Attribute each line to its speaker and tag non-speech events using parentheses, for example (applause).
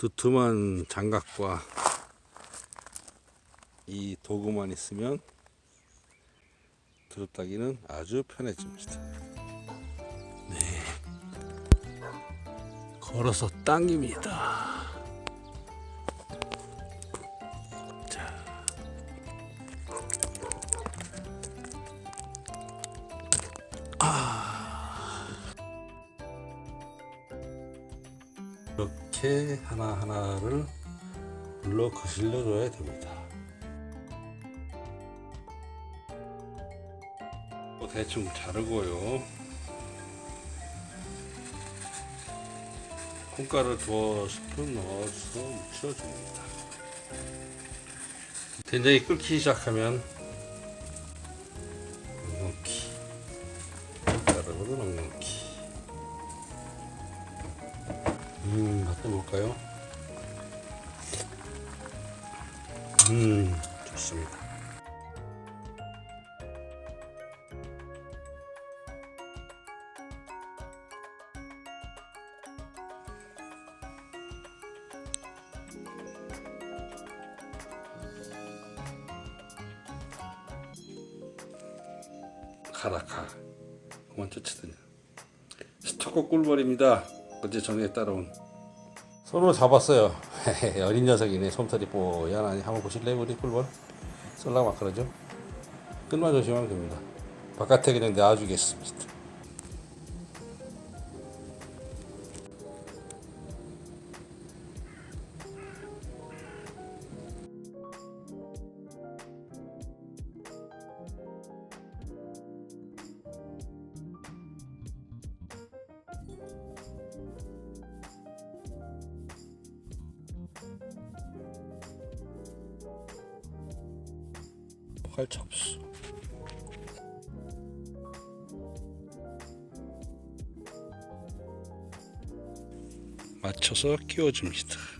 Speaker 1: 두툼한 장갑과 이 도구만 있으면 두릅따기는 아주 편해집니다. 네. 걸어서 당깁니다. 이렇게 하나하나를 눌러 거실러 줘야 됩니다. 뭐 대충 자르고요. 콩가루 두어 스푼 넣어서 묻혀줍니다. 된장이 끓기 시작하면 넉넉히 콩가루로 넉넉히 음 맛도 볼까요? 음 좋습니다. 가라카 그만 쫓치더니 스토커 꿀벌입니다 어제 전에 따라온. 손으로 잡았어요. (laughs) 어린 녀석이네. 솜털이 뽀얀하니 한번 보실래요 우리 꿀벌? 쏠라 막 그러죠? 끝만 조심하면 됩니다. 바깥에 그냥 놔주겠습니다 팔 접수 맞춰서 끼워줍니다